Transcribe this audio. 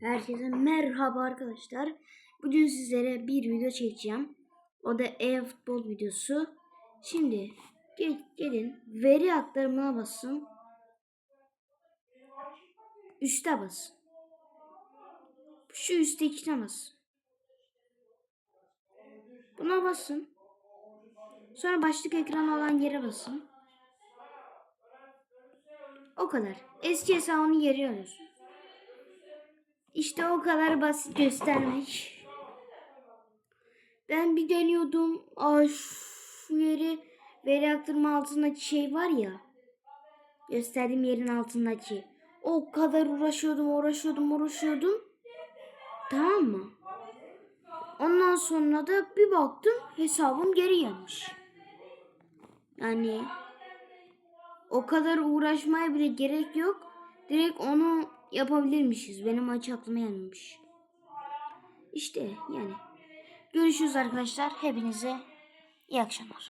Herkese merhaba arkadaşlar. Bugün sizlere bir video çekeceğim. O da e-futbol videosu. Şimdi gel, gelin veri aktarımına basın. Üste bas. Şu üsttekine bas. Buna basın. Sonra başlık ekranı olan yere basın. O kadar. Eski hesabını geri alıyorsun. İşte o kadar basit göstermek. Ben bir deniyordum. Aa, şu yeri veri aktarma altındaki şey var ya. Gösterdiğim yerin altındaki. O kadar uğraşıyordum, uğraşıyordum, uğraşıyordum. Tamam mı? Ondan sonra da bir baktım hesabım geri gelmiş. Yani o kadar uğraşmaya bile gerek yok. Direkt onu yapabilirmişiz. Benim hiç aklıma gelmemiş. İşte yani. Görüşürüz arkadaşlar. Hepinize iyi akşamlar.